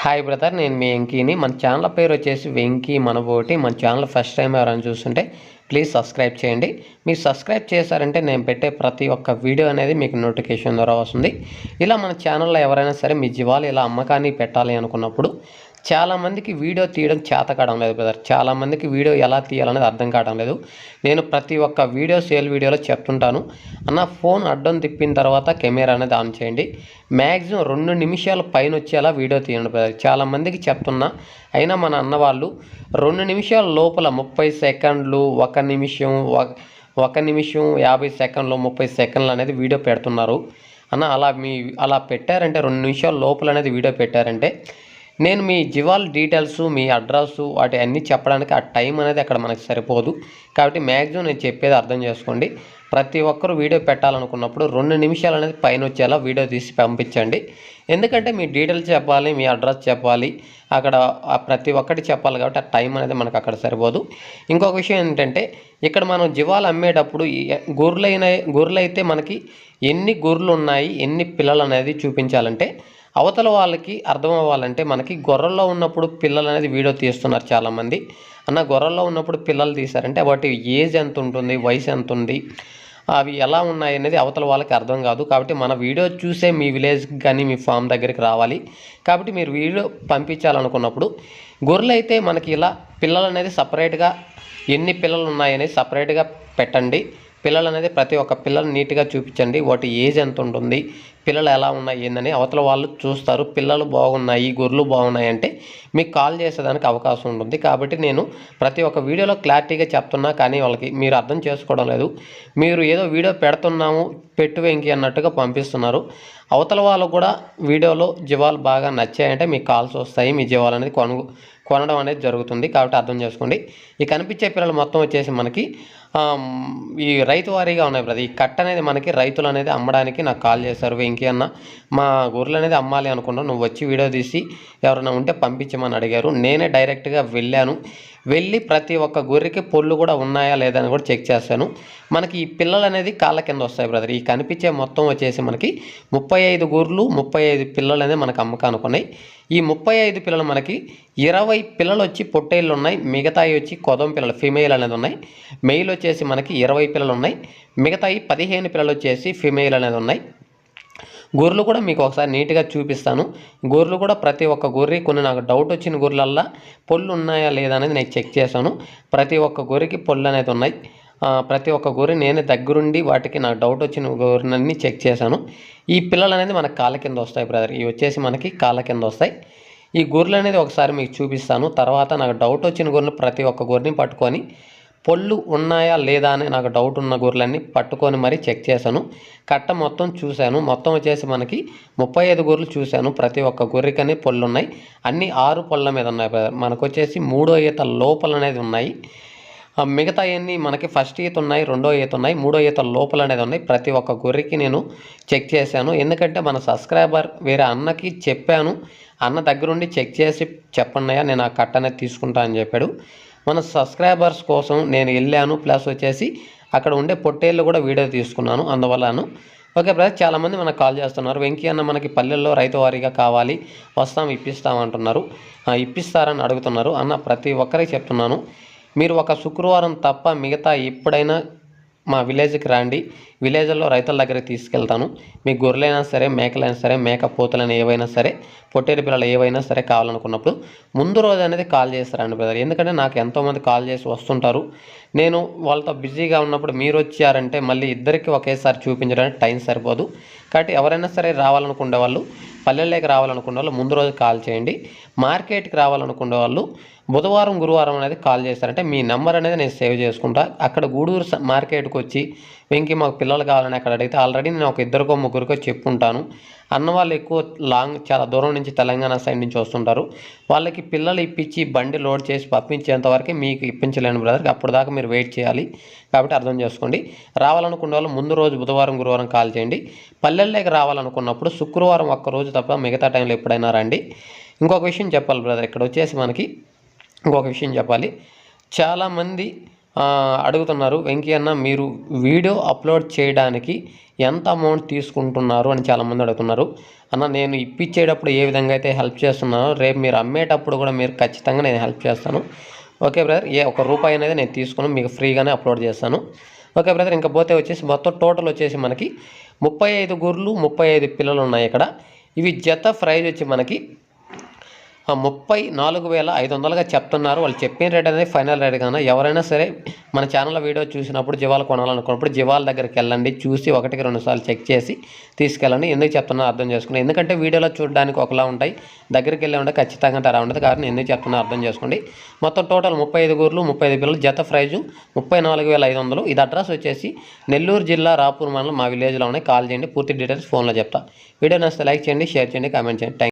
Hi brother నేను మీ వెంకీని. మన channel పేరు వచ్చేసి వెంకీ మనబోటి. మన ఛానల్ ఫస్ట్ టైం ఎవరైనా చూస్తుంటే ప్లీజ్ సబ్స్క్రైబ్ చేయండి. మీరు సబ్స్క్రైబ్ చేశారంటే నేను పెట్టే ప్రతి ఒక్క వీడియో అనేది మీకు నోటిఫికేషన్ ద్వారా వస్తుంది. ఇలా మన ఛానల్లో ఎవరైనా సరే మీ జీవాలు ఇలా అమ్మకాన్ని పెట్టాలి అనుకున్నప్పుడు చాలామందికి వీడియో తీయడం చేత కావడం లేదు బ్రదర్. చాలామందికి వీడియో ఎలా తీయాలనేది అర్థం కావడం లేదు. నేను ప్రతి ఒక్క వీడియో సేల్ వీడియోలో చెప్తుంటాను. అన్న ఫోన్ అడ్డం తిప్పిన తర్వాత కెమెరా అనేది ఆన్ చేయండి. మ్యాక్సిమం రెండు నిమిషాల పైన వచ్చేలా వీడియో తీయండి బ్రదర్. చాలామందికి చెప్తున్నా అయినా మన అన్నవాళ్ళు రెండు నిమిషాల లోపల ముప్పై సెకండ్లు ఒక నిమిషం ఒక- ఒక నిమిషం యాభై సెకండ్లు ముప్పై సెకండ్లు అనేది వీడియో పెడుతున్నారు. అన్న అలా మీ అలా పెట్టారంటే రెండు నిమిషాల లోపల అనేది వీడియో పెట్టారంటే నేను మీ జివాల్ డీటెయిల్స్ మీ అడ్రస్ వాటి అన్నీ చెప్పడానికి ఆ టైం అనేది అక్కడ మనకు సరిపోదు. కాబట్టి మ్యాక్సిమం నేను చెప్పేది అర్థం చేసుకోండి. ప్రతి ఒక్కరు వీడియో పెట్టాలనుకున్నప్పుడు రెండు నిమిషాలు అనేది పైన వచ్చేలా వీడియో తీసి పంపించండి. ఎందుకంటే మీ డీటెయిల్స్ చెప్పాలి మీ అడ్రస్ చెప్పాలి అక్కడ ప్రతి ఒక్కటి చెప్పాలి కాబట్టి ఆ టైం అనేది మనకు అక్కడ సరిపోదు. ఇంకొక విషయం ఏంటంటే ఇక్కడ మనం జివాలు అమ్మేటప్పుడు ఈ- గొర్రెలైన గొర్రెలు అయితే మనకి ఎన్ని గొర్రెలు ఉన్నాయి ఎన్ని పిల్లలు అనేది చూపించాలంటే అవతల వాళ్ళకి అర్థం అవ్వాలంటే మనకి గొర్రెల్లో ఉన్నప్పుడు పిల్లలు అనేది వీడియో తీస్తున్నారు చాలామంది. అన్న గొర్రెల్లో ఉన్నప్పుడు పిల్లలు తీశారంటే వాటి ఏజ్ ఎంత ఉంటుంది వయసు ఎంత ఉంది అవి ఎలా ఉన్నాయి అనేది అవతల వాళ్ళకి అర్థం కాదు. కాబట్టి మన వీడియో చూసే మీ విలేజ్కి కానీ మీ ఫామ్ దగ్గరికి రావాలి. కాబట్టి మీరు వీడియో పంపించాలనుకున్నప్పుడు గొర్రెలు అయితే మనకి ఇలా పిల్లలు అనేది సపరేట్గా ఎన్ని పిల్లలు ఉన్నాయనేది సపరేట్గా పెట్టండి. పిల్లలు అనేది ప్రతి ఒక్క పిల్లలు నీట్గా చూపించండి. వాటి ఏజ్ ఎంత ఉంటుంది పిల్లలు ఎలా ఉన్నాయి ఏందని అవతల వాళ్ళు చూస్తారు. పిల్లలు బాగున్నాయి గొర్రెలు బాగున్నాయి అంటే మీకు కాల్ చేసేదానికి అవకాశం ఉంటుంది. కాబట్టి నేను ప్రతి ఒక్క వీడియోలో క్లారిటీగా చెప్తున్నా కానీ వాళ్ళకి మీరు అర్థం చేసుకోవడం లేదు. మీరు ఏదో వీడియో పెడుతున్నాము పెట్టు వెంకి అన్నట్టుగా పంపిస్తున్నారు. అవతల వాళ్ళు కూడా వీడియోలో జీవాలు బాగా నచ్చాయంటే మీకు కాల్స్ వస్తాయి. మీ జీవాలు అనేది కొను కొనడం అనేది జరుగుతుంది. కాబట్టి అర్థం చేసుకోండి. ఈ కనిపించే పిల్లలు మొత్తం వచ్చేసి మనకి ఈ రైతు వారీగా ఉన్నాయి బ్రదర్. ఈ కట్ట అనేది మనకి రైతులు అనేది అమ్మడానికి నాకు కాల్ చేశారు. వెంకీ అన్న మా గొర్రెలు అనేది అమ్మాలి అనుకున్నాను నువ్వు వచ్చి వీడియో తీసి ఎవరైనా ఉంటే పంపించమని అడిగారు. నేనే డైరెక్ట్గా వెళ్ళాను. వెళ్ళి ప్రతి ఒక్క గొర్రెకి పొల్లు కూడా ఉన్నాయా లేదా అని కూడా చెక్ చేస్తాను మనకి ఈ పిల్లలు అనేది కాళ్ళ కింద వస్తాయి బ్రదర్. ఈ కనిపించే మొత్తం వచ్చేసి మనకి ముప్పై ఐదు గొర్రెలు ముప్పై ఐదు పిల్లలు అనేది మనకు అమ్మకానుకున్నాయి. ఈ ముప్పై ఐదు పిల్లలు మనకి ఇరవై పిల్లలు వచ్చి పొట్టేళ్ళు ఉన్నాయి. మిగతాయి వచ్చి కొదం పిల్లలు ఫీమేల్ అనేది ఉన్నాయి. మెయిల్ వచ్చి వచ్చేసి మనకి ఇరవై పిల్లలు ఉన్నాయి మిగతాయి పదిహేను పిల్లలు వచ్చేసి ఫిమేల్ అనేది ఉన్నాయి. గొర్రెలు కూడా మీకు ఒకసారి నీట్గా చూపిస్తాను. గొర్రెలు కూడా ప్రతి ఒక్క గొర్రె కొన్ని నాకు డౌట్ వచ్చిన గొర్రెలల్లా పొల్లు ఉన్నాయా లేదా అనేది నేను చెక్ చేశాను. ప్రతి ఒక్క గొర్రెకి పొల్లు అనేది ఉన్నాయి. ప్రతి ఒక్క గొర్రె నేనే దగ్గరుండి వాటికి నాకు డౌట్ వచ్చిన గొర్రెలన్నీ చెక్ చేశాను. ఈ పిల్లలు అనేది మనకు కాళ్ళ కింద వస్తాయి బ్రదర్ ఇవి వచ్చేసి మనకి కాళ్ళ కింద వస్తాయి. ఈ గొర్రెలు అనేది ఒకసారి మీకు చూపిస్తాను. తర్వాత నాకు డౌట్ వచ్చిన గొర్రెలు ప్రతి ఒక్క గొర్రెని పట్టుకొని పళ్ళు ఉన్నాయా లేదా అని నాకు డౌట్ ఉన్న గొర్రెలన్నీ పట్టుకొని మరీ చెక్ చేశాను. కట్ట మొత్తం చూశాను. మొత్తం వచ్చేసి మనకి ముప్పై ఐదు గొర్రెలు చూశాను. ప్రతి ఒక్క గొర్రెకని పళ్ళు ఉన్నాయి. అన్ని ఆరు పళ్ళ మీద ఉన్నాయి. మనకు వచ్చేసి మూడో ఈత లోపల అనేది ఉన్నాయి. మిగతా అన్నీ మనకి ఫస్ట్ ఈత ఉన్నాయి రెండో ఈత ఉన్నాయి మూడో ఈత లోపల అనేది ఉన్నాయి. ప్రతి ఒక్క గొర్రెకి నేను చెక్ చేశాను. ఎందుకంటే మన సబ్స్క్రైబర్ వేరే అన్నకి చెప్పాను. అన్న దగ్గరుండి చెక్ చేసి చెప్పన్నయ్యా నేను ఆ కట్ట అనేది తీసుకుంటా అని చెప్పాడు. మన సబ్స్క్రైబర్స్ కోసం నేను వెళ్ళాను. ప్లస్ వచ్చేసి అక్కడ ఉండే పొట్టేళ్ళు కూడా వీడియో తీసుకున్నాను అందువల్లను. ఓకే బ్రదర్ చాలామంది మనకు కాల్ చేస్తున్నారు. వెంకీ అన్న మనకి పల్లెల్లో రైతు వారీగా కావాలి. వస్తాం ఇప్పిస్తాం అంటున్నారు ఇప్పిస్తారని అడుగుతున్నారు. అన్న ప్రతి ఒక్కరికి చెప్తున్నాను. మీరు ఒక శుక్రవారం తప్ప మిగతా ఎప్పుడైనా మా విలేజ్కి రండి. విలేజ్లో రైతుల దగ్గరికి తీసుకెళ్తాను. మీ గొర్రెలైనా సరే మేకలైనా సరే మేక పోతలైనా ఏవైనా సరే పొట్టేటి పిల్లలు ఏవైనా సరే కావాలనుకున్నప్పుడు ముందు రోజు అనేది కాల్ చేస్తారండి బ్రదర్. ఎందుకంటే నాకు ఎంతోమంది కాల్ చేసి వస్తుంటారు. నేను వాళ్ళతో బిజీగా ఉన్నప్పుడు మీరు వచ్చారంటే మళ్ళీ ఇద్దరికి ఒకేసారి చూపించడానికి టైం సరిపోదు. కాబట్టి ఎవరైనా సరే రావాలనుకునే వాళ్ళు పల్లెల్లోకి రావాలనుకునే వాళ్ళు ముందు రోజు కాల్ చేయండి. మార్కెట్కి రావాలనుకునే వాళ్ళు బుధవారం గురువారం అనేది కాల్ చేస్తారంటే మీ నెంబర్ అనేది నేను సేవ్ చేసుకుంటా. అక్కడ గూడూరు స- మార్కెట్కి వచ్చి వెంకి మాకు పిల్లలు కావాలని అక్కడ అడిగితే ఆల్రెడీ నేను ఒక ఇద్దరికో ముగ్గురికో చెప్పుకుంటాను అన్న వాళ్ళు ఎక్కువ లాంగ్ చాలా దూరం నుంచి తెలంగాణ సైడ్ నుంచి వస్తుంటారు. వాళ్ళకి పిల్లలు ఇప్పించి బండి లోడ్ చేసి పంపించేంత వరకు మీకు ఇప్పించలేను బ్రదర్. అప్పుడు దాకా మీరు వెయిట్ చేయాలి కాబట్టి అర్థం చేసుకోండి. రావాలనుకున్న వాళ్ళు ముందు రోజు బుధవారం గురువారం కాల్ చేయండి. పల్లెల్లోకి రావాలనుకున్నప్పుడు శుక్రవారం ఒక్క రోజు తప్ప మిగతా టైంలో ఎప్పుడైనా రండి. ఇంకొక విషయం చెప్పాలి బ్రదర్. ఇక్కడ వచ్చేసి మనకి ఇంకొక విషయం చెప్పాలి. చాలామంది అడుగుతున్నారు వెంకీ అన్న మీరు వీడియో అప్లోడ్ చేయడానికి ఎంత అమౌంట్ తీసుకుంటున్నారు? అని చాలామంది అడుగుతున్నారు. అన్న నేను ఇప్పించేటప్పుడు ఏ విధంగా అయితే హెల్ప్ చేస్తున్నానో రేపు మీరు అమ్మేటప్పుడు కూడా మీరు ఖచ్చితంగా నేను హెల్ప్ చేస్తాను. ఓకే బ్రదర్ ఏ ఒక రూపాయి అనేది నేను తీసుకుని మీకు ఫ్రీగానే అప్లోడ్ చేస్తాను. ఓకే బ్రదర్ ఇంకా పోతే వచ్చేసి మొత్తం టోటల్ వచ్చేసి మనకి ముప్పై ఐదు గుర్లు ముప్పై ఐదు పిల్లలు ఉన్నాయి ఇక్కడ. ఇవి జత ప్రైజ్ వచ్చి మనకి ముప్పై నాలుగు వేల ఐదు వందలుగా చెప్తున్నారు. వాళ్ళు చెప్పిన రేట్ అనేది ఫైనల్ రేట్ కానీ ఎవరైనా సరే మన ఛానల్లో వీడియో చూసినప్పుడు జీవాలు కొనాలనుకున్నప్పుడు జీవాల దగ్గరికి వెళ్ళండి చూసి ఒకటికి రెండు సార్లు చెక్ చేసి తీసుకెళ్ళండి. ఎందుకు చెప్తున్నారో అర్థం చేసుకోండి ఎందుకంటే వీడియోలో చూడడానికి ఒకలా ఉంటాయి. దగ్గరికి వెళ్ళి ఉంటే ఖచ్చితంగా అలా ఉండదు. కాబట్టి ఎందుకు చెప్తున్నా అర్థం చేసుకోండి. మొత్తం టోటల్ ముప్పై ఐదు గూర్లు ముప్పై ఐదు పిల్లలు జత ప్రైజు ముప్పై నాలుగు వేల ఐదు వందలు. ఇది అడ్రస్ వచ్చేసి నెల్లూరు జిల్లా రాపూర్ మండలం మా విలేజ్లో ఉన్నాయి. కాల్ చేయండి పూర్తి డీటెయిల్స్ ఫోన్లో చెప్తా. వీడియో నచ్చితే లైక్ చేయండి షేర్ చేయండి కామెంట్ చేయండి. థ్యాంక్